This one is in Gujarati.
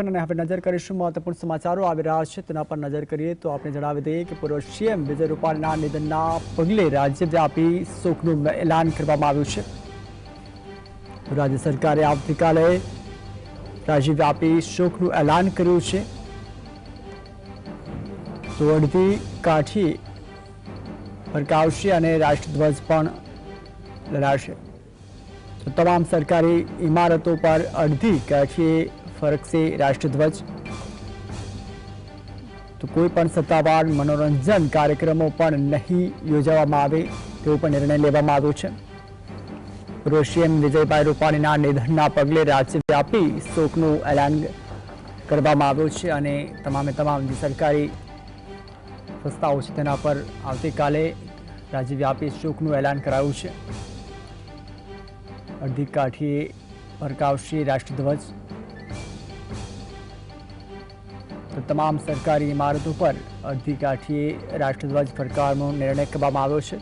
ખંડ અને હવે નજર કરીશું મહત્વપૂર્ણ સમાચારો. આવી રહ્યા છે તેના પર નજર કરીએ તો આપણે જણાવી દઈએ કે પૂર્વ સીએમ વિજય રૂપાણીના નિધનના પગલે રાજ્યવ્યાપી શોકનું એલાન કરવામાં આવ્યું છે. રાજ્ય સરકારે આવતીકાલે રાજ્યવ્યાપી શોકનું એલાન કર્યું છે. તો અડધી કાઠી ફરકાવશે અને રાષ્ટ્રધ્વજ પણ લડાશે. તમામ સરકારી ઇમારતો પર અડધી કાઠીએ ફરકશે રાષ્ટ્રધ્વજ. તો કોઈ પણ સત્તાવાર મનોરંજન કાર્યક્રમો પણ નહીં યોજવામાં આવે તેવો પણ નિર્ણય લેવામાં આવ્યો છે. રોશિયન વિજયભાઈ રૂપાણીના નિધનના પગલે રાજ્યવ્યાપી શોકનું એલાન કરવામાં આવ્યું છે અને તમામે તમામ જે સરકારી સંસ્થાઓ છે તેના પર આવતીકાલે રાજ્યવ્યાપી શોકનું એલાન કરાયું છે. અડધી કાઠીએ ફરકાવશે રાષ્ટ્રધ્વજ. તો તમામ સરકારી ઇમારતો પર અડધી કાઠીએ રાષ્ટ્રધ્વજ ફરકાવવાનો નિર્ણય કરવામાં આવ્યો છે.